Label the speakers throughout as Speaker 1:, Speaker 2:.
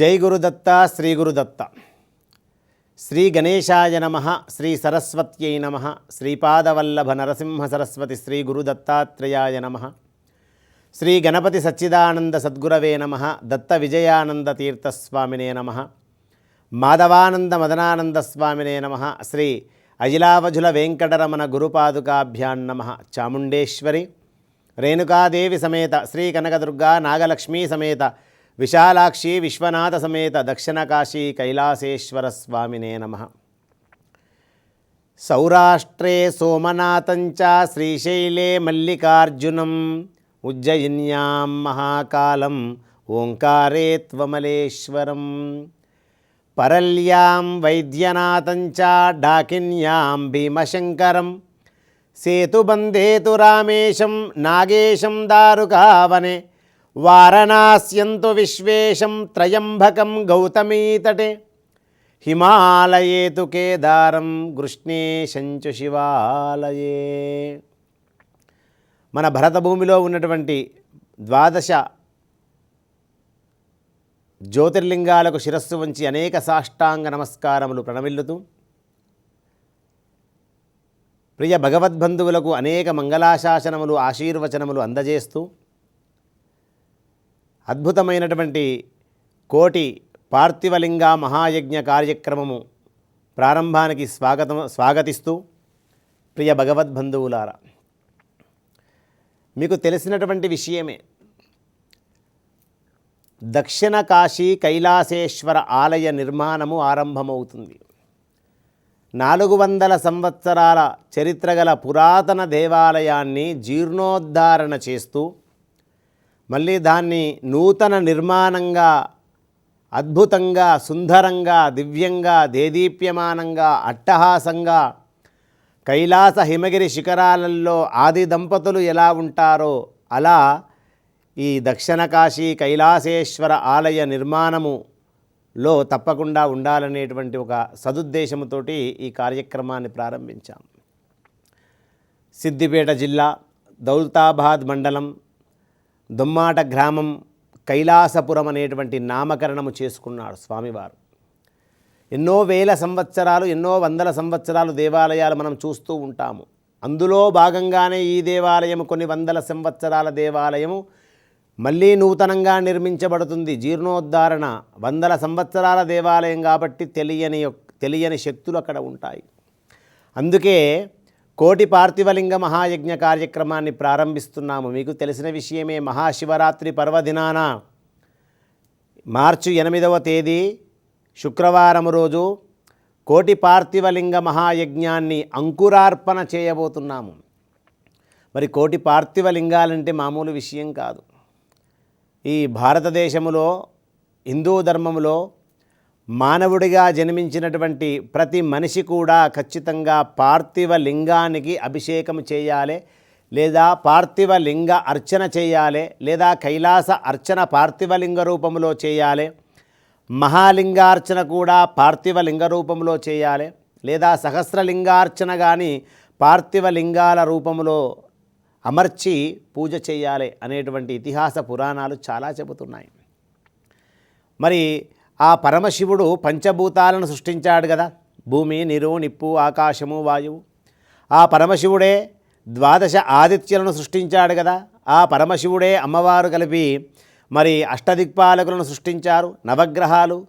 Speaker 1: జై గురుదత్త శ్రీ గురుదత్త శ్రీ గణేశాయ నమ శ్రీ సరస్వత్యై నమ శ్రీపాదవల్లభ నరసింహ సరస్వతి శ్రీ గురుదత్తాత్రేయాయ నమ. శ్రీ గణపతి సచ్చిదానంద సద్గురవే నమ దత్త విజయానంద తీర్థస్వామినే నమ. మాధవానంద మదనానంద స్వామినే నమ శ్రీ అజిలావజుల వెంకటరమణ గురుపాదుకాభ్యాన్ నమ. చాముండేశ్వరి రేణుకాదేవి సమేత శ్రీ కనకదుర్గా నాగలక్ష్మీ సమేత విశాలాక్షి విశ్వనాథ సమేత దక్షిణ కాశీ కైలాసేశ్వర స్వామినే నమ. సౌరాష్ట్రే సోమనాథంచ శ్రీశైలే మల్లికార్జునం ఉజ్జయిన్యాం మహాకాలం ఓంకారే త్వమలేశ్వరం. పరల్యాం వైద్యనాథంచ డాకిన్యాం భీమశంకరం. సేతుబంధేతు రామేశం నాగేశం దారుకావనే వారణాస్యంతు విశ్వేశం త్రయంబకం గౌతమీతటే. హిమాలయేతు కేదారం గృష్ణేశంచు శివాలయే. మన భరత భూమిలో ఉన్నటువంటి ద్వాదశ జ్యోతిర్లింగాలకు శిరస్సు వంచి అనేక సాష్టాంగ నమస్కారములు ప్రణమిల్లుతూ ప్రియ భగవద్బంధువులకు అనేక మంగళాశాసనములు ఆశీర్వచనములు అందజేస్తూ అద్భుతమైనటువంటి కోటి పార్థివలింగ మహాయజ్ఞ కార్యక్రమము ప్రారంభానికి స్వాగతం స్వాగతిస్తూ ప్రియ భగవద్బంధువులారా మీకు తెలిసినటువంటి విషయమే. దక్షిణ కాశీ కైలాసేశ్వర ఆలయ నిర్మాణము ఆరంభమవుతుంది. నాలుగు వందల సంవత్సరాల చరిత్ర గల పురాతన దేవాలయాన్ని జీర్ణోద్ధారణ చేస్తూ మళ్ళీ దాన్ని నూతన నిర్మాణంగా అద్భుతంగా సుందరంగా దివ్యంగా దేదీప్యమానంగా అట్టహాసంగా కైలాస హిమగిరి శిఖరాలలో ఆది దంపతులు ఎలా ఉంటారో అలా ఈ దక్షిణ కాశీ కైలాసేశ్వర ఆలయ నిర్మాణములో తప్పకుండా ఉండాలనేటువంటి ఒక సదుద్దేశంతోటి ఈ కార్యక్రమాన్ని ప్రారంభించాం. సిద్దిపేట జిల్లా దౌల్తాబాద్ మండలం దుమ్మాట గ్రామం కైలాసపురం అనేటువంటి నామకరణము చేసుకున్నాడు స్వామివారు. ఎన్నో వేల సంవత్సరాలు ఎన్నో వందల సంవత్సరాలు దేవాలయాలు మనం చూస్తూ ఉంటాము. అందులో భాగంగానే ఈ దేవాలయం కొన్ని వందల సంవత్సరాల దేవాలయము మళ్ళీ నూతనంగా నిర్మించబడుతుంది. జీర్ణోద్ధారణ వందల సంవత్సరాల దేవాలయం కాబట్టి తెలియని తెలియని శక్తులు అక్కడ ఉంటాయి. అందుకే కోటి పార్థివలింగ మహాయజ్ఞ కార్యక్రమాన్ని ప్రారంభిస్తున్నాము. మీకు తెలిసిన విషయమే మహాశివరాత్రి పర్వదినాన మార్చి ఎనిమిదవ తేదీ శుక్రవారం రోజు కోటి పార్థివలింగ మహాయజ్ఞాన్ని అంకురార్పణ చేయబోతున్నాము. మరి కోటి పార్థివలింగాలంటే మామూలు విషయం కాదు. ఈ భారతదేశములో హిందూ ధర్మములో మానవుడిగా జన్మించినటువంటి ప్రతి మనిషి కూడా ఖచ్చితంగా పార్థివ లింగానికి అభిషేకం చేయాలి లేదా పార్థివ లింగ అర్చన చేయాలి లేదా కైలాస అర్చన పార్థివ లింగ రూపంలో చేయాలి మహాలింగార్చన కూడా పార్థివ లింగ రూపంలో చేయాలి లేదా సహస్రలింగార్చన కానీ పార్థివ లింగాల రూపంలో అమర్చి పూజ చేయాలి అనేటువంటి ఇతిహాస పురాణాలు చాలా చెబుతున్నాయి. మరి ఆ పరమశివుడు పంచభూతాలను సృష్టించాడు కదా భూమి నీరు నిప్పు ఆకాశము వాయువు. ఆ పరమశివుడే ద్వాదశ ఆదిత్యులను సృష్టించాడు కదా ఆ పరమశివుడే అమ్మవారు కలిపి మరి అష్టదిక్పాలకులను సృష్టించారు. నవగ్రహాలు.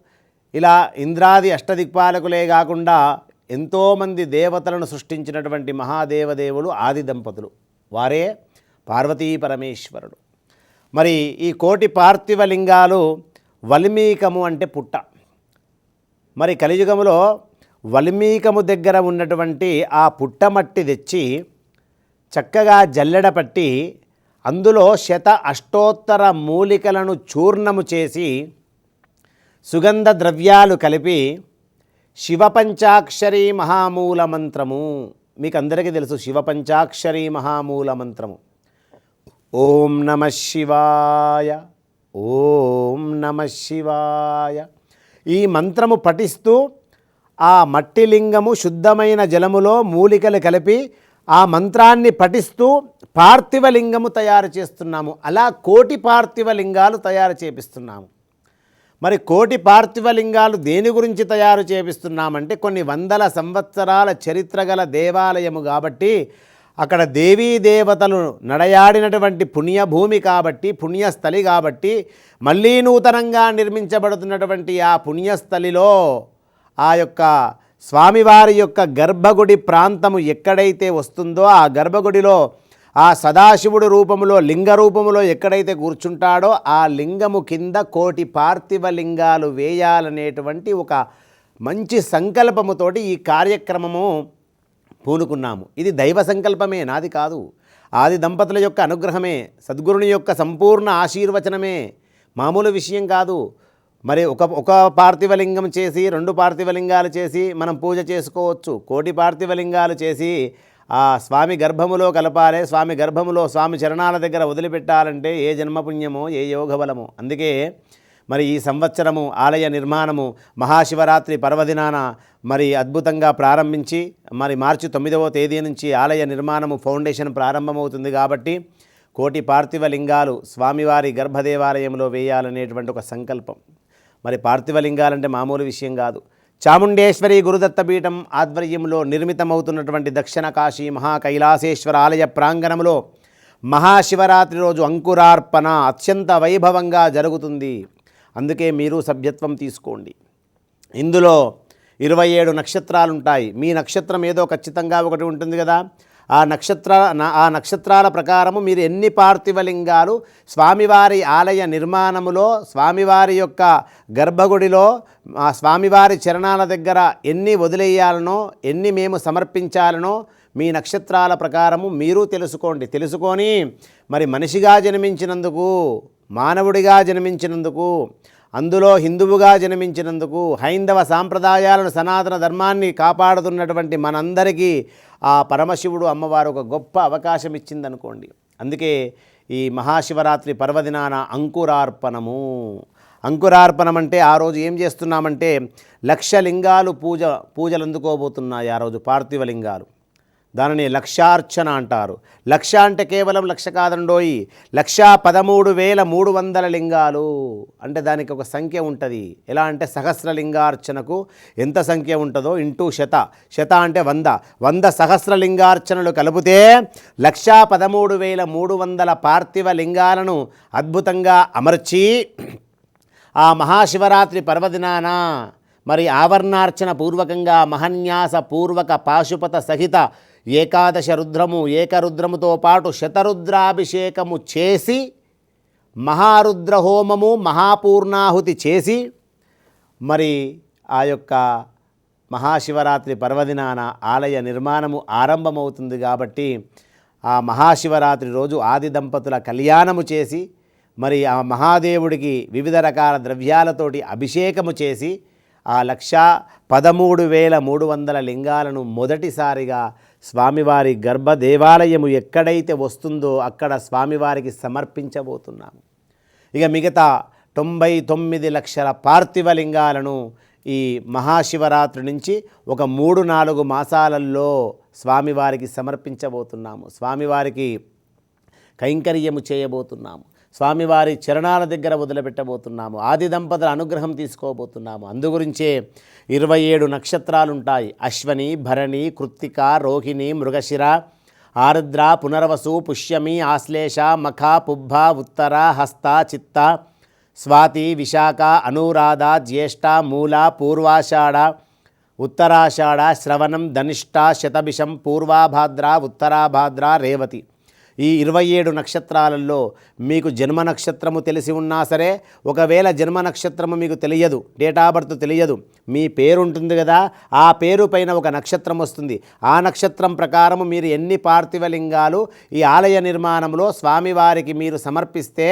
Speaker 1: ఇలా ఇంద్రాది అష్టదిక్పాలకులే కాకుండా ఎంతోమంది దేవతలను సృష్టించినటువంటి మహాదేవదేవులు ఆది దంపతులు. వారే పార్వతీ పరమేశ్వరుడు. మరి ఈ కోటి పార్థివ లింగాలు వల్మీకము అంటే పుట్ట. మరి కలియుగములో వల్మీకము దగ్గర ఉన్నటువంటి ఆ పుట్టమట్టి తెచ్చి చక్కగా జల్లెడ పట్టి అందులో శత అష్టోత్తర మూలికలను చూర్ణము చేసి సుగంధ ద్రవ్యాలు కలిపి శివపంచాక్షరీ మహామూల మంత్రము. మీకు అందరికీ తెలుసు శివపంచాక్షరీ మహామూల మంత్రము. ఓం నమ శివాయ. ఓం నమ శివాయ. ఈ మంత్రము పఠిస్తూ ఆ మట్టి లింగము శుద్ధమైన జలములో మూలికలు కలిపి ఆ మంత్రాన్ని పఠిస్తూ పార్థివ లింగము తయారు చేస్తున్నాము. అలా కోటి పార్థివ లింగాలు తయారు చేపిస్తున్నాము. మరి కోటి పార్థివ లింగాలు దేని గురించి తయారు చేపిస్తున్నామంటే కొన్ని వందల సంవత్సరాల చరిత్ర గల దేవాలయము కాబట్టి అక్కడ దేవీ దేవతలు నడయాడినటువంటి పుణ్యభూమి కాబట్టి పుణ్యస్థలి కాబట్టి మళ్ళీ నూతనంగా నిర్మించబడుతున్నటువంటి ఆ పుణ్యస్థలిలో ఆ యొక్క స్వామివారి యొక్క గర్భగుడి ప్రాంతము ఎక్కడైతే వస్తుందో ఆ గర్భగుడిలో ఆ సదాశివుడు రూపములో లింగ రూపములో ఎక్కడైతే కూర్చుంటాడో ఆ లింగము కింద కోటి పార్థివ లింగాలు వేయాలనేటువంటి ఒక మంచి సంకల్పముతోటి ఈ కార్యక్రమము పూనుకున్నాము. ఇది దైవ సంకల్పమే నాది కాదు. ఆది దంపతుల యొక్క అనుగ్రహమే సద్గురుని యొక్క సంపూర్ణ ఆశీర్వచనమే. మామూలు విషయం కాదు. మరి ఒక ఒక పార్థివలింగం చేసి రెండు పార్థివలింగాలు చేసి మనం పూజ చేసుకోవచ్చు. కోటి పార్థివలింగాలు చేసి ఆ స్వామి గర్భములో కలపాలి. స్వామి గర్భములో స్వామి చరణాల దగ్గర వదిలిపెట్టాలంటే ఏ జన్మపుణ్యమో ఏ యోగబలమో. అందుకే మరి ఈ సంవత్సరము ఆలయ నిర్మాణము మహాశివరాత్రి పర్వదినాన మరి అద్భుతంగా ప్రారంభించి మరి మార్చి తొమ్మిదవ తేదీ నుంచి ఆలయ నిర్మాణము ఫౌండేషన్ ప్రారంభమవుతుంది కాబట్టి కోటి పార్థివ లింగాలు స్వామివారి గర్భదేవాలయంలో వేయాలనేటువంటి ఒక సంకల్పం. మరి పార్థివ లింగాలంటే మామూలు విషయం కాదు. చాముండేశ్వరి గురుదత్త పీఠం ఆధ్వర్యంలో నిర్మితమవుతున్నటువంటి దక్షిణ కాశీ మహాకైలాసేశ్వర ఆలయ ప్రాంగణంలో మహాశివరాత్రి రోజు అంకురార్పణ అత్యంత వైభవంగా జరుగుతుంది. అందుకే మీరు సభ్యత్వం తీసుకోండి. ఇందులో ఇరవై ఏడు నక్షత్రాలు ఉంటాయి మీ నక్షత్రం ఏదో ఖచ్చితంగా ఒకటి ఉంటుంది కదా. ఆ నక్షత్ర ఆ నక్షత్రాల ప్రకారము మీరు ఎన్ని పార్థివలింగాలు స్వామివారి ఆలయ నిర్మాణములో స్వామివారి యొక్క గర్భగుడిలో ఆ స్వామివారి చరణాల దగ్గర ఎన్ని వదిలేయాలనో ఎన్ని మేము సమర్పించాలనో మీ నక్షత్రాల ప్రకారము మీరు తెలుసుకోండి. తెలుసుకొని మరి మనిషిగా జన్మించినందుకు మానవుడిగా జన్మించినందుకు అందులో హిందువుగా జన్మించినందుకు హైందవ సాంప్రదాయాలను సనాతన ధర్మాన్ని కాపాడుతున్నటువంటి మనందరికీ ఆ పరమశివుడు అమ్మవారు ఒక గొప్ప అవకాశం ఇచ్చిందనుకోండి. అందుకే ఈ మహాశివరాత్రి పర్వదినాన అంకురార్పణము. అంకురార్పణం అంటే ఆ రోజు ఏం చేస్తున్నామంటే లక్ష లింగాలు పూజ పూజలు అందుకోబోతున్నాయి ఆ రోజు పార్థివ లింగాలు దానిని లక్షార్చన అంటారు. లక్ష అంటే కేవలం లక్ష కాదండోయి లక్ష పదమూడు వేల మూడు వందల లింగాలు అంటే దానికి ఒక సంఖ్య ఉంటుంది. ఎలా అంటే సహస్ర లింగార్చనకు ఎంత సంఖ్య ఉంటుందో ఇంటూ శత. శత అంటే వంద. వంద సహస్ర లింగార్చనలు కలిపితే లక్షా పదమూడు వేల మూడు వందల పార్థివ లింగాలను అద్భుతంగా అమర్చి ఆ మహాశివరాత్రి పర్వదినాన మరి ఆవరణార్చన పూర్వకంగా మహన్యాస పూర్వక పాశుపత సహిత ఏకాదశ రుద్రము ఏకరుద్రముతో పాటు శతరుద్రాభిషేకము చేసి మహారుద్ర హోమము మహాపూర్ణాహుతి చేసి మరి ఆ యొక్క మహాశివరాత్రి పర్వదినాన ఆలయ నిర్మాణము ఆరంభమవుతుంది కాబట్టి ఆ మహాశివరాత్రి రోజు ఆది దంపతుల కళ్యాణము చేసి మరి ఆ మహాదేవుడికి వివిధ రకాల ద్రవ్యాలతోటి అభిషేకము చేసి ఆ లక్ష పదమూడు వేల మూడు వందల లింగాలను మొదటిసారిగా స్వామివారి గర్భ దేవాలయము ఎక్కడైతే వస్తుందో అక్కడ స్వామివారికి సమర్పించబోతున్నాము. ఇక మిగతా తొంభై తొమ్మిది లక్షల పార్థివ లింగాలను ఈ మహాశివరాత్రి నుంచి ఒక మూడు నాలుగు మాసాలలో స్వామివారికి సమర్పించబోతున్నాము. స్వామివారికి కైంకర్యము చేయబోతున్నాము. స్వామివారి చరణాల దగ్గర వదిలిపెట్టబోతున్నాము. ఆది దంపతుల అనుగ్రహం తీసుకోబోతున్నాము. అందుగురించే ఇరవై ఏడు నక్షత్రాలుంటాయి. అశ్వని భరణి కృత్తిక రోహిణి మృగశిర ఆరుద్ర పునర్వసు పుష్యమి ఆశ్లేష మఖ పుబ్బ ఉత్తర హస్త చిత్త స్వాతి విశాఖ అనురాధ జ్యేష్ఠ మూల పూర్వాషాఢ ఉత్తరాషాఢ శ్రవణం ధనిష్ట శతభిషం పూర్వాభాద్ర ఉత్తరాభాద్ర రేవతి. ఈ ఇరవై ఏడు నక్షత్రాలలో మీకు జన్మ నక్షత్రము తెలిసి ఉన్నా సరే ఒకవేళ జన్మ నక్షత్రము మీకు తెలియదు డేట్ ఆఫ్ బర్త్ తెలియదు మీ పేరు ఉంటుంది కదా ఆ పేరు పైన ఒక నక్షత్రం వస్తుంది. ఆ నక్షత్రం ప్రకారము మీరు ఎన్ని పార్థివ లింగాలు ఈ ఆలయ నిర్మాణంలో స్వామివారికి మీరు సమర్పిస్తే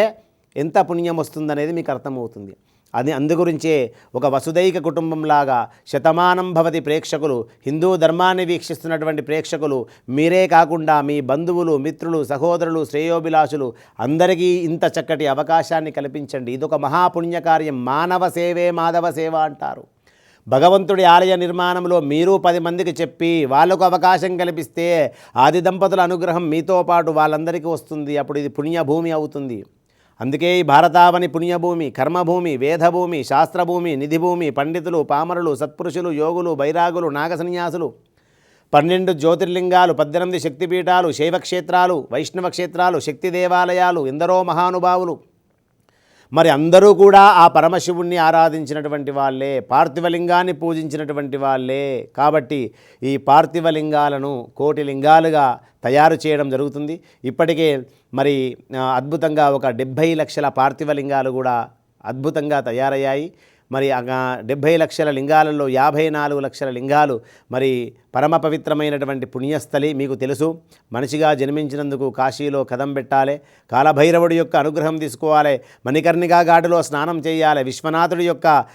Speaker 1: ఎంత పుణ్యం వస్తుందనేది మీకు అర్థమవుతుంది. అది అందుగురించే ఒక వసుదైక కుటుంబంలాగా శతమానం భవతి ప్రేక్షకులు హిందూ ధర్మాన్ని వీక్షిస్తున్నటువంటి ప్రేక్షకులు మీరే కాకుండా మీ బంధువులు మిత్రులు సహోదరులు శ్రేయోభిలాషులు అందరికీ ఇంత చక్కటి అవకాశాన్ని కల్పించండి. ఇదొక మహాపుణ్యకార్యం. మానవ సేవే మాధవ సేవ అంటారు. భగవంతుడి ఆలయ నిర్మాణంలో మీరు పది మందికి చెప్పి వాళ్ళకు అవకాశం కల్పిస్తే ఆది దంపతుల అనుగ్రహం మీతో పాటు వాళ్ళందరికీ వస్తుంది. అప్పుడు ఇది పుణ్యభూమి అవుతుంది. అందుకే ఈ భారతావని పుణ్యభూమి కర్మభూమి వేదభూమి శాస్త్రభూమి నిధిభూమి పండితులు పామరులు సత్పురుషులు యోగులు బైరాగులు నాగసన్యాసులు పన్నెండు జ్యోతిర్లింగాలు పద్దెనిమిది శక్తిపీఠాలు శైవక్షేత్రాలు వైష్ణవ క్షేత్రాలు శక్తి దేవాలయాలు ఎందరో మహానుభావులు మరి అందరూ కూడా ఆ పరమశివుణ్ణి ఆరాధించినటువంటి వాళ్ళే పార్థివలింగాన్ని పూజించినటువంటి వాళ్ళే. కాబట్టి ఈ పార్థివలింగాలను కోటి లింగాలుగా తయారు చేయడం జరుగుతుంది. ఇప్పటికే మరి అద్భుతంగా ఒక డెబ్భై లక్షల పార్థివలింగాలు కూడా అద్భుతంగా తయారయ్యాయి. మరి డెబ్భై లక్షల లింగాలలో యాభై నాలుగు లక్షల లింగాలు మరి పరమ పవిత్రమైనటువంటి పుణ్యస్థలి మీకు తెలుసు. మనిషిగా జన్మించినందుకు కాశీలో కదం పెట్టాలి. కాలభైరవుడి యొక్క అనుగ్రహం తీసుకోవాలి. మణికర్ణిగా ఘాటులో స్నానం చేయాలి. విశ్వనాథుడి యొక్క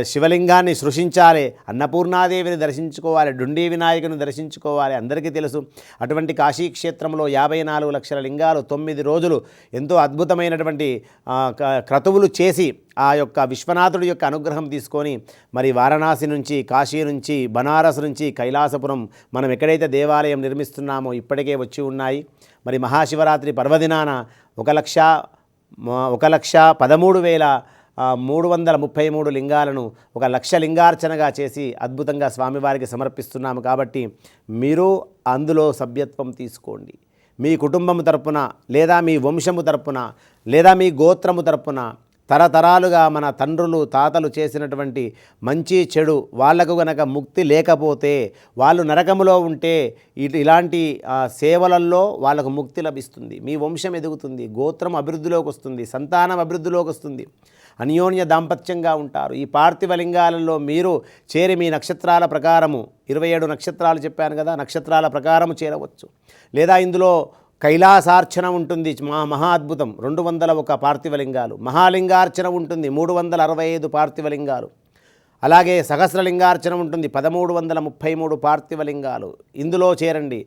Speaker 1: శివలింగాన్ని సృషించాలి అన్నపూర్ణాదేవిని దర్శించుకోవాలి. డుండి వినాయకుని దర్శించుకోవాలి. అందరికీ తెలుసు. అటువంటి కాశీ క్షేత్రంలో యాభై నాలుగు లక్షల లింగాలు తొమ్మిది రోజులు ఎంతో అద్భుతమైనటువంటి క- క్రతువులు చేసి ఆ యొక్క విశ్వనాథుడి యొక్క అనుగ్రహం తీసుకొని మరి వారణాసి నుంచి కాశీ నుంచి బనారస్ నుంచి కైలాసపురం మనం ఎక్కడైతే దేవాలయం నిర్మిస్తున్నామో ఇప్పటికే వచ్చి ఉన్నాయి. మరి మహాశివరాత్రి పర్వదినాన ఒక లక్ష ఒక లక్ష పదమూడు వేల మూడు వందల ముప్పై మూడు లింగాలను ఒక లక్ష లింగార్చనగా చేసి అద్భుతంగా స్వామివారికి సమర్పిస్తున్నాము కాబట్టి మీరు అందులో సభ్యత్వం తీసుకోండి. మీ కుటుంబము తరపున లేదా మీ వంశము తరపున లేదా మీ గోత్రము తరపున తరతరాలుగా మన తండ్రులు తాతలు చేసినటువంటి మంచి చెడు వాళ్ళకు గనక ముక్తి లేకపోతే వాళ్ళు నరకములో ఉంటే ఇలాంటి సేవలల్లో వాళ్ళకు ముక్తి లభిస్తుంది. మీ వంశం ఎదుగుతుంది. గోత్రం అభివృద్ధిలోకి వస్తుంది. సంతానం అభివృద్ధిలోకి వస్తుంది. అన్యోన్య దాంపత్యంగా ఉంటారు. ఈ పార్థివ లింగాలలో మీరు చేరి మీ నక్షత్రాల ప్రకారము ఇరవై ఏడు నక్షత్రాలు చెప్పాను కదా నక్షత్రాల ప్రకారము చేరవచ్చు. లేదా ఇందులో కైలాసార్చన ఉంటుంది. మా మహా అద్భుతం రెండు వందల ఒక పార్థివలింగాలు. మహాలింగార్చన ఉంటుంది. మూడు వందల అరవై ఐదు పార్థివలింగాలు. అలాగే సహస్రలింగార్చన ఉంటుంది. పదమూడు వందల ముప్పై మూడు పార్థివలింగాలు. ఇందులో చేరండి.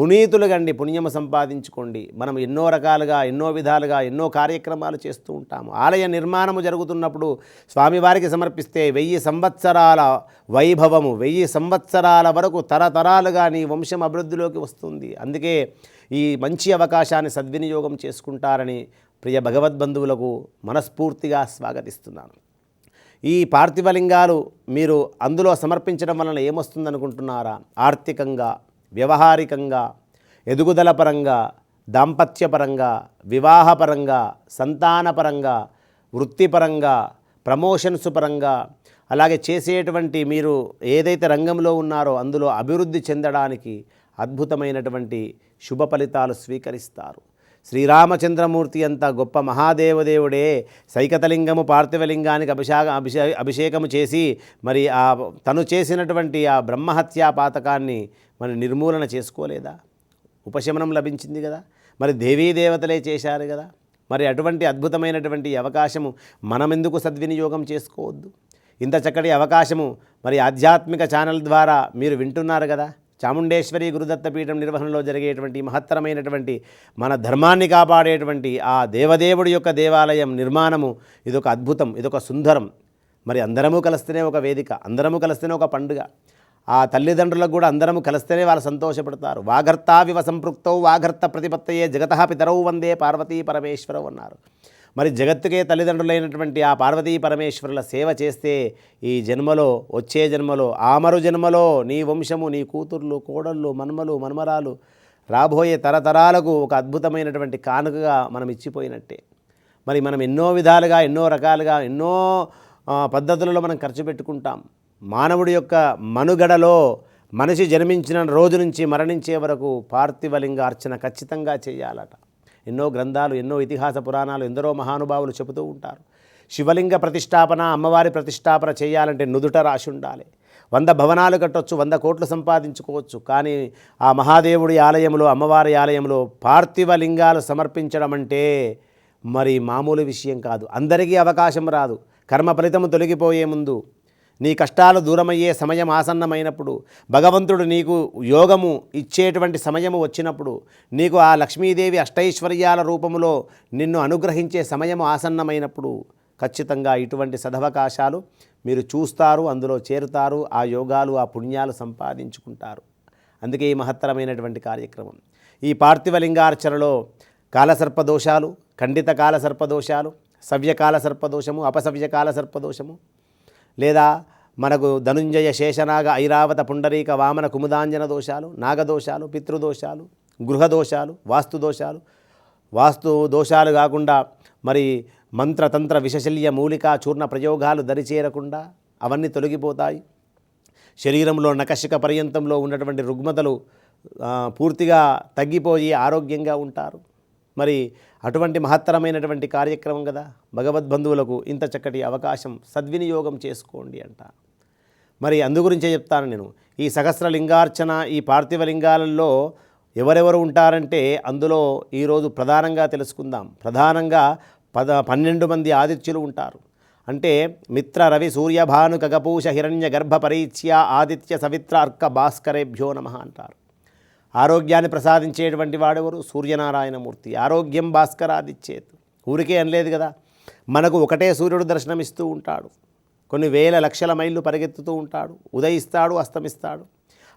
Speaker 1: పునీతులు గండి పుణ్యము సంపాదించుకోండి. మనం ఎన్నో రకాలుగా ఎన్నో విధాలుగా ఎన్నో కార్యక్రమాలు చేస్తూ ఉంటాము. ఆలయ నిర్మాణము జరుగుతున్నప్పుడు స్వామివారికి సమర్పిస్తే వెయ్యి సంవత్సరాల వైభవము వెయ్యి సంవత్సరాల వరకు తరతరాలుగా నీ వంశం అభివృద్ధిలోకి వస్తుంది. అందుకే ఈ మంచి అవకాశాన్ని సద్వినియోగం చేసుకుంటారని ప్రియ భగవద్బంధువులకు మనస్ఫూర్తిగా స్వాగతిస్తున్నాను. ఈ పార్థివలింగాలు మీరు అందులో సమర్పించడం వలన ఏమొస్తుందనుకుంటున్నారా? ఆర్థికంగా వ్యవహారికంగా ఎదుగుదల పరంగా దాంపత్యపరంగా వివాహపరంగా సంతానపరంగా వృత్తిపరంగా ప్రమోషన్స్ పరంగా అలాగే చేసేటువంటి మీరు ఏదైతే రంగంలో ఉన్నారో అందులో అభివృద్ధి చెందడానికి అద్భుతమైనటువంటి శుభ ఫలితాలు స్వీకరిస్తారు. శ్రీరామచంద్రమూర్తి అంత గొప్ప మహాదేవదేవుడే. సైకతలింగము పార్థివలింగానికి అభిషేక అభిషే అభిషేకము చేసి మరి ఆ తను చేసినటువంటి ఆ బ్రహ్మహత్యా పాతకాన్ని మరి నిర్మూలన చేసుకోలేదా? ఉపశమనం లభించింది కదా. మరి దేవీ దేవతలే చేశారు కదా. మరి అటువంటి అద్భుతమైనటువంటి అవకాశము మనమెందుకు సద్వినియోగం చేసుకోవద్దు? ఇంత చక్కటి అవకాశము మరి ఆధ్యాత్మిక ఛానల్ ద్వారా మీరు వింటున్నారు కదా. చాముండేశ్వరి గురుదత్త పీఠం నిర్వహణలో జరిగేటువంటి మహత్తరమైనటువంటి మన ధర్మాన్ని కాపాడేటువంటి ఆ దేవదేవుడి యొక్క దేవాలయం నిర్మాణము ఇదొక అద్భుతం ఇదొక సుందరం. మరి అందరము కలిస్తేనే ఒక వేదిక అందరము కలిస్తేనే ఒక పండుగ. ఆ తల్లిదండ్రులకు కూడా అందరము కలిస్తేనే వాళ్ళు సంతోషపడతారు. వాఘర్తా వివ సంపృక్తౌ వాగర్త ప్రతిపత్తయే జగత పితరౌ వందే పార్వతీ పరమేశ్వరవు అన్నారు. మరి జగత్తుకే తల్లిదండ్రులైనటువంటి ఆ పార్వతీ పరమేశ్వరుల సేవ చేస్తే ఈ జన్మలో వచ్చే జన్మలో ఆమరు జన్మలో నీ వంశము నీ కూతుర్లు కోడళ్ళు మన్మలు మన్మరాలు రాబోయే తరతరాలకు ఒక అద్భుతమైనటువంటి కానుకగా మనం ఇచ్చిపోయినట్టే. మరి మనం ఎన్నో విధాలుగా ఎన్నో రకాలుగా ఎన్నో పద్ధతులలో మనం ఖర్చు పెట్టుకుంటాం. మానవుడి యొక్క మనుగడలో మనిషి జన్మించిన రోజు నుంచి మరణించే వరకు పార్థివలింగ అర్చన ఖచ్చితంగా చేయాలట. ఎన్నో గ్రంథాలు ఎన్నో ఇతిహాస పురాణాలు ఎందరో మహానుభావులు చెబుతూ ఉంటారు. శివలింగ ప్రతిష్టాపన అమ్మవారి ప్రతిష్టాపన చేయాలంటే నుదుట రాసి ఉండాలి. వంద భవనాలు కట్టొచ్చు వంద కోట్లు సంపాదించుకోవచ్చు కానీ ఆ మహాదేవుడి ఆలయంలో అమ్మవారి ఆలయంలో పార్థివ లింగాలు సమర్పించడం అంటే మరి మామూలు విషయం కాదు. అందరికీ అవకాశం రాదు. కర్మ ఫలితము తొలగిపోయే ముందు నీ కష్టాలు దూరమయ్యే సమయం ఆసన్నమైనప్పుడు భగవంతుడు నీకు యోగము ఇచ్చేటువంటి సమయము వచ్చినప్పుడు నీకు ఆ లక్ష్మీదేవి అష్టైశ్వర్యాల రూపములో నిన్ను అనుగ్రహించే సమయము ఆసన్నమైనప్పుడు ఖచ్చితంగా ఇటువంటి సదవకాశాలు మీరు చూస్తారు అందులో చేరుతారు ఆ యోగాలు ఆ పుణ్యాలు సంపాదించుకుంటారు. అందుకే ఈ మహత్తరమైనటువంటి కార్యక్రమం. ఈ పార్థివలింగార్చనలో కాలసర్పదోషాలు ఖండిత కాలసర్పదోషాలు సర్పదోషాలు సవ్యకాల సర్పదోషము అపసవ్యకాల సర్పదోషము లేదా మనకు ధనుంజయ శేషనాగ ఐరావత పుండరీక వామన కుముదాంజన దోషాలు నాగదోషాలు పితృదోషాలు గృహదోషాలు వాస్తు దోషాలు. వాస్తు దోషాలు కాకుండా మరి మంత్రతంత్ర విషశల్య మూలికా చూర్ణ ప్రయోగాలు దరిచేరకుండా అవన్నీ తొలగిపోతాయి. శరీరంలో నకశిక పర్యంతంలో ఉన్నటువంటి రుగ్మతలు పూర్తిగా తగ్గిపోయి ఆరోగ్యంగా ఉంటారు. మరి అటువంటి మహత్తరమైనటువంటి కార్యక్రమం కదా. భగవద్బంధువులకు ఇంత చక్కటి అవకాశం సద్వినియోగం చేసుకోండి అంట. మరి అందుగురించే చెప్తాను నేను. ఈ సహస్ర లింగార్చన ఈ పార్థివ లింగాలలో ఎవరెవరు ఉంటారంటే అందులో ఈరోజు ప్రధానంగా తెలుసుకుందాం. ప్రధానంగా పద పన్నెండు మంది ఆదిత్యులు ఉంటారు. అంటే మిత్ర రవి సూర్య భాను కగపూష హిరణ్య గర్భ పరీచ్య ఆదిత్య సవిత్ర అర్క భాస్కరేభ్యో నమ అంటారు. ఆరోగ్యాన్ని ప్రసాదించేటువంటి వాడెవరు సూర్యనారాయణమూర్తి. ఆరోగ్యం భాస్కరాదిచ్చేత్. ఊరికే అనలేదు కదా? మనకు ఒకటే సూర్యుడు దర్శనమిస్తూ ఉంటాడు. కొన్ని వేల లక్షల మైళ్ళు పరిగెత్తుతూ ఉంటాడు. ఉదయిస్తాడు అస్తమిస్తాడు.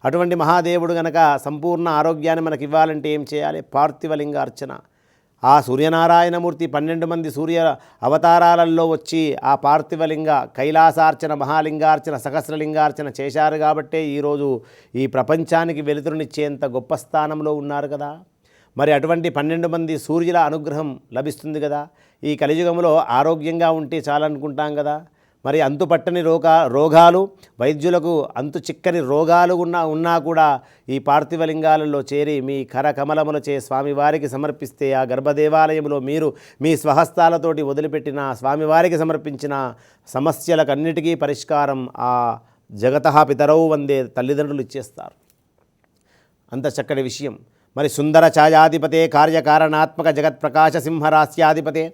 Speaker 1: అటువంటి మహాదేవుడు గనక సంపూర్ణ ఆరోగ్యాన్ని మనకి ఇవ్వాలంటే ఏం చేయాలి? పార్థివలింగ అర్చన ఆ సూర్యనారాయణమూర్తి పన్నెండు మంది సూర్య అవతారాలలో వచ్చి ఆ పార్థివలింగ కైలాసార్చన మహాలింగార్చన సహస్రలింగార్చన చేశారు కాబట్టే ఈరోజు ఈ ప్రపంచానికి వెలుతురునిచ్చేంత గొప్ప స్థానంలో ఉన్నారు కదా. మరి అటువంటి పన్నెండు మంది సూర్యుల అనుగ్రహం లభిస్తుంది కదా. ఈ కలియుగంలో ఆరోగ్యంగా ఉంటే చాలనుకుంటాం కదా. మరి అంతుపట్టని రోగా రోగాలు వైద్యులకు అంతు చిక్కని రోగాలు ఉన్నా ఉన్నా కూడా ఈ పార్థివలింగాలలో చేరి మీ కరకమలములచే స్వామివారికి సమర్పిస్తే ఆ గర్భదేవాలయంలో మీరు మీ స్వహస్తాలతోటి వదిలిపెట్టిన స్వామివారికి సమర్పించిన సమస్యలకన్నిటికీ పరిష్కారం ఆ జగత పితరవు వందే తల్లిదండ్రులు ఇచ్చేస్తారు. అంత చక్కటి విషయం. మరి సుందర ఛాయాధిపతే కార్యకారణాత్మక జగత్ప్రకాశ సింహరాస్యాధిపతే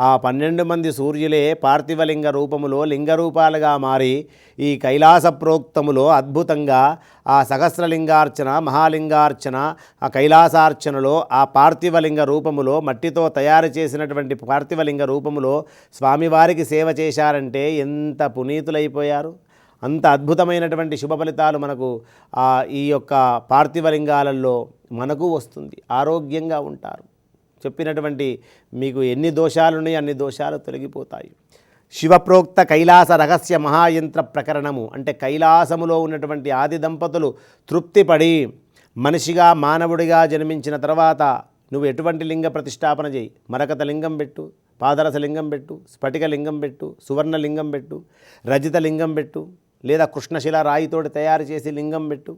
Speaker 1: ఆ పన్నెండు మంది సూర్యులే పార్థివలింగ రూపములో లింగ రూపాలుగా మారి ఈ కైలాస ప్రోక్తములో అద్భుతంగా ఆ సహస్రలింగార్చన మహాలింగార్చన ఆ కైలాసార్చనలో ఆ పార్థివలింగ రూపములో మట్టితో తయారు చేసినటువంటి పార్థివలింగ రూపములో స్వామివారికి సేవ చేశారంటే ఎంత పునీతులైపోయారు. అంత అద్భుతమైనటువంటి శుభ ఫలితాలు మనకు ఈ యొక్క పార్థివలింగాలలో మనకు వస్తుంది. ఆరోగ్యంగా ఉంటారు. చెప్పినటువంటి మీకు ఎన్ని దోషాలు ఉన్నాయి అన్ని దోషాలు తొలగిపోతాయి. శివప్రోక్త కైలాస రహస్య మహాయంత్ర ప్రకరణము అంటే కైలాసములో ఉన్నటువంటి ఆది దంపతులు తృప్తిపడి మనిషిగా మానవుడిగా జన్మించిన తర్వాత నువ్వు ఎటువంటి లింగ ప్రతిష్టాపన చేయి? మరకత లింగం పెట్టు పాదరస లింగం పెట్టు స్ఫటిక లింగం పెట్టు సువర్ణ లింగం పెట్టు రజిత లింగం పెట్టు లేదా కృష్ణశిల రాయితోటి తయారు చేసి లింగం పెట్టు.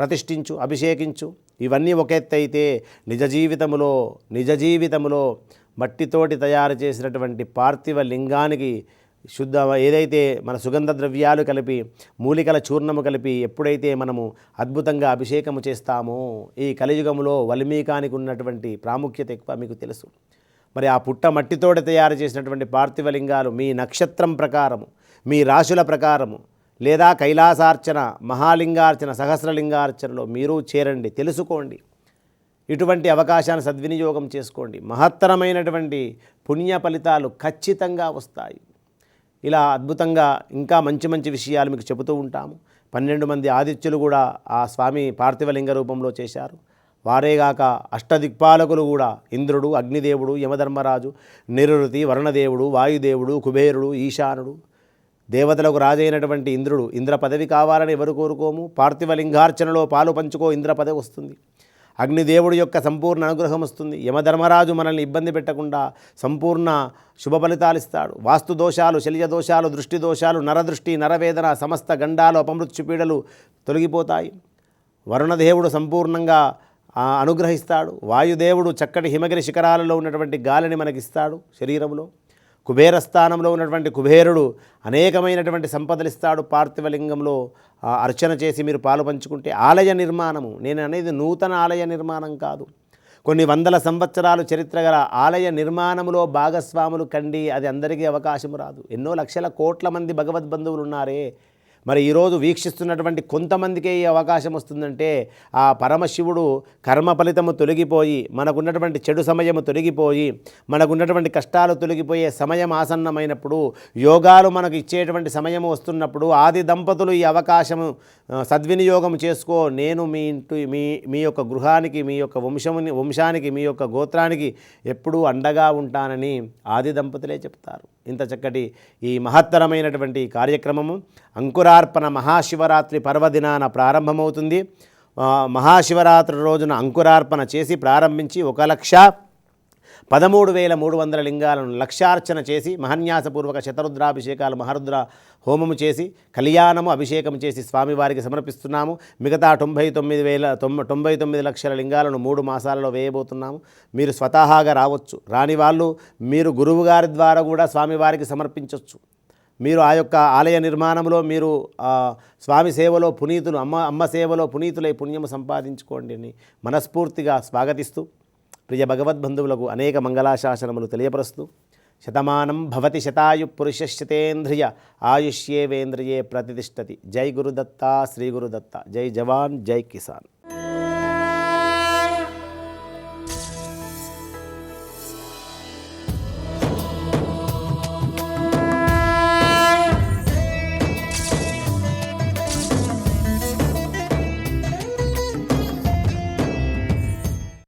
Speaker 1: ప్రతిష్ఠించు అభిషేకించు. ఇవన్నీ ఒక ఎత్తు అయితే నిజ జీవితములో నిజ జీవితములో మట్టితోటి తయారు చేసినటువంటి పార్థివ లింగానికి శుద్ధ ఏదైతే మన సుగంధ ద్రవ్యాలు కలిపి మూలికల చూర్ణము కలిపి ఎప్పుడైతే మనము అద్భుతంగా అభిషేకము చేస్తామో ఈ కలియుగములో వల్మీకానికి ఉన్నటువంటి ప్రాముఖ్యత ఎక్కువ మీకు తెలుసు. మరి ఆ పుట్ట మట్టితోటి తయారు చేసినటువంటి పార్థివ లింగాలు మీ నక్షత్రం ప్రకారము మీ రాశుల ప్రకారము లేదా కైలాసార్చన మహాలింగార్చన సహస్రలింగార్చనలో మీరు చేరండి. తెలుసుకోండి. ఇటువంటి అవకాశాన్ని సద్వినియోగం చేసుకోండి. మహత్తరమైనటువంటి పుణ్య ఫలితాలు ఖచ్చితంగా వస్తాయి. ఇలా అద్భుతంగా ఇంకా మంచి మంచి విషయాలు మీకు చెబుతూ ఉంటాము. పన్నెండు మంది ఆదిత్యులు కూడా ఆ స్వామి పార్థివలింగ రూపంలో చేశారు. వారేగాక అష్టదిక్పాలకులు కూడా ఇంద్రుడు అగ్నిదేవుడు యమధర్మరాజు నిరుతి వరుణదేవుడు వాయుదేవుడు కుబేరుడు ఈశానుడు దేవతలకు రాజైనటువంటి ఇంద్రుడు ఇంద్ర పదవి కావాలని ఎవరు కోరుకోము? పార్థివలింగార్చనలో పాలు పంచుకో ఇంద్ర పదవి వస్తుంది. అగ్నిదేవుడి యొక్క సంపూర్ణ అనుగ్రహం వస్తుంది. యమధర్మరాజు మనల్ని ఇబ్బంది పెట్టకుండా సంపూర్ణ శుభ ఫలితాలు ఇస్తాడు. వాస్తు దోషాలు శల్య దోషాలు దృష్టి దోషాలు నరదృష్టి నరవేదన సమస్త గండాలు అపమృత్యు పీడలు తొలగిపోతాయి. వరుణదేవుడు సంపూర్ణంగా అనుగ్రహిస్తాడు. వాయుదేవుడు చక్కటి హిమగిరి శిఖరాలలో ఉన్నటువంటి గాలిని మనకిస్తాడు శరీరంలో కుబేర స్థానంలో ఉన్నటువంటి కుబేరుడు అనేకమైనటువంటి సంపదలిస్తాడు పార్థివలింగంలో. అర్చన చేసి మీరు పాలు పంచుకుంటే ఆలయ నిర్మాణము. నేను అనేది నూతన ఆలయ నిర్మాణం కాదు. కొన్ని వందల సంవత్సరాలు చరిత్ర గల ఆలయ నిర్మాణములో భాగస్వాములు కండి అది అందరికీ అవకాశం రాదు. ఎన్నో లక్షల కోట్ల మంది భగవద్బంధువులు ఉన్నారే. మరి ఈరోజు వీక్షిస్తున్నటువంటి కొంతమందికే ఈ అవకాశం వస్తుందంటే ఆ పరమశివుడు కర్మ ఫలితము తొలగిపోయి మనకున్నటువంటి చెడు సమయము తొలగిపోయి మనకున్నటువంటి కష్టాలు తొలగిపోయే సమయం ఆసన్నమైనప్పుడు యోగాలు మనకు ఇచ్చేటువంటి సమయం వస్తున్నప్పుడు ఆది దంపతులు ఈ అవకాశము సద్వినియోగం చేసుకో. నేను మీ ఇంటి మీ మీ యొక్క గృహానికి మీ యొక్క వంశముని వంశానికి మీ యొక్క గోత్రానికి ఎప్పుడూ అండగా ఉంటానని ఆది దంపతులే చెప్తారు. ఇంత చక్కటి ఈ మహత్తరమైనటువంటి కార్యక్రమము. అంకురార్పణ మహాశివరాత్రి పర్వదినాన ప్రారంభమవుతుంది. మహాశివరాత్రి రోజున అంకురార్పణ చేసి ప్రారంభించి ఒక లక్ష పదమూడు వేల మూడు వందల లింగాలను లక్ష్యార్చన చేసి మహన్యాసపూర్వక శతరుద్రాభిషేకాలు మహారుద్ర హోమము చేసి కళ్యాణము అభిషేకం చేసి స్వామివారికి సమర్పిస్తున్నాము. మిగతా తొంభై తొమ్మిది వేల తొంభై తొంభై తొమ్మిది లక్షల లింగాలను మూడు మాసాలలో వేయబోతున్నాము. మీరు స్వతహాగా రావచ్చు. రాని వాళ్ళు మీరు గురువుగారి ద్వారా కూడా స్వామివారికి సమర్పించవచ్చు మీరు ఆ యొక్క ఆలయ నిర్మాణంలో మీరు స్వామి సేవలో పునీతులు అమ్మ అమ్మ సేవలో పునీతులై పుణ్యము సంపాదించుకోండి మనస్ఫూర్తిగా స్వాగతిస్తూ ప్రియ భగవద్బంధువులకు అనేక మంగళాశాసనములు తెలియపరుస్తూ శతమానం భవతి శతాయు పురుషశతేంద్రియ ఆయుష్యేవేంద్రియే ప్రతిష్టతి. జై గురుదత్త శ్రీ గురుదత్త. జై జవాన్ జై కిసాన్.